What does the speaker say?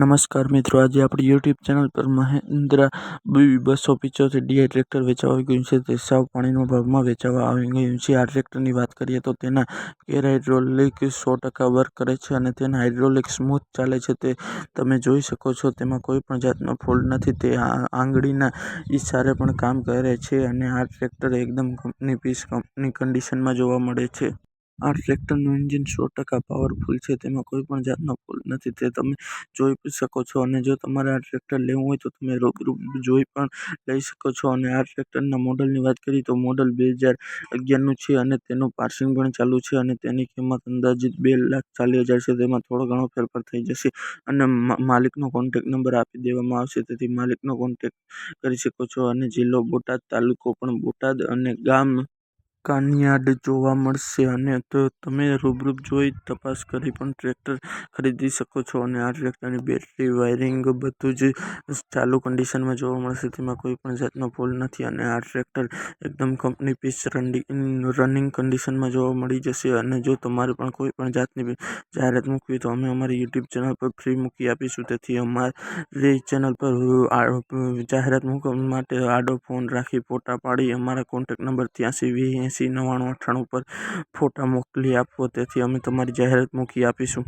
નમસ્કાર મિત્રો, આજે આપણી યુટ્યુબ ચેનલ પર મહેન્દ્રા બીવી બસો પિચોતેર ડીઆઈ ટ્રેક્ટર વેચાવા આવી ગયું છે. તે સાવ પાણીના ભાવમાં વેચાવા આવી ગયું છે. આ ટ્રેક્ટરની વાત કરીએ તો તેના ગેર હાઇડ્રોલિક સો ટકા વર્ક કરે છે અને તેના હાઇડ્રોલિક સ્મૂથ ચાલે છે. તે તમે જોઈ શકો છો, તેમાં કોઈ પણ જાતનો ફોલ્ટ નથી. તે આંગળીના ઈશારે પણ કામ કરે છે અને આ ટ્રેક્ટર એકદમ કંપની પીસ કંપની કન્ડિશનમાં જોવા મળે છે. આ ટ્રેક્ટરનું એન્જિન સો ટકા પાવરફુલ છે, તેમાં કોઈ પણ જાતનો ફોલ્ટ નથી. તે તમે જોઈ શકો છો અને જો તમારે આ ટ્રેક્ટર લેવું હોય તો તમે રૂબરૂ જોઈ પણ લઈ શકો છો. અને આ ટ્રેક્ટરના મોડલની વાત કરીએ તો મોડલ બે હજાર અગિયારનું છે અને તેનું પાર્સિંગ પણ ચાલુ છે અને તેની કિંમત અંદાજિત બે લાખ ચાલીસ હજાર છે. તેમાં થોડો ઘણો ફેરફાર થઈ જશે અને માલિકનો કોન્ટેક નંબર આપી દેવામાં આવશે. તેથી માલિકનો કોન્ટેક કરી શકો છો અને જિલ્લો બોટાદ તાલુકો પણ બોટાદ અને ગામ કાનિયાડ જોવા મળશે અને તો તમે રૂબરૂ જોઈ તપાસ કરી પણ ટ્રેક્ટર ખરીદી શકો છો અને આ ટ્રેક્ટરની બેટરી, વાયરિંગ બધું જ ચાલુ કન્ડિશનમાં જોવા મળશે. તેમાં કોઈ પણ જાતનો ફોલ નથી અને આ ટ્રેક્ટર એકદમ કંપની પીસ રનિંગ કન્ડિશનમાં જોવા મળી જશે અને જો તમારે પણ કોઈ પણ જાતની જાહેરાત મૂકવી તો અમે અમારી યુટ્યુબ ચેનલ પર ફ્રી મૂકી આપીશું. તેથી અમારી ચેનલ પર જાહેરાત મૂકવા માટે આડો ફોન રાખી ફોટા પાડી અમારા કોન્ટેક નંબર ત્યાંસી વીસ એંસી નવ્વાણું અઠ્ઠાણું પર ફોટા મોકલી આપો તેથી અમે તમારી જાહેરાત મૂકી આપીશું.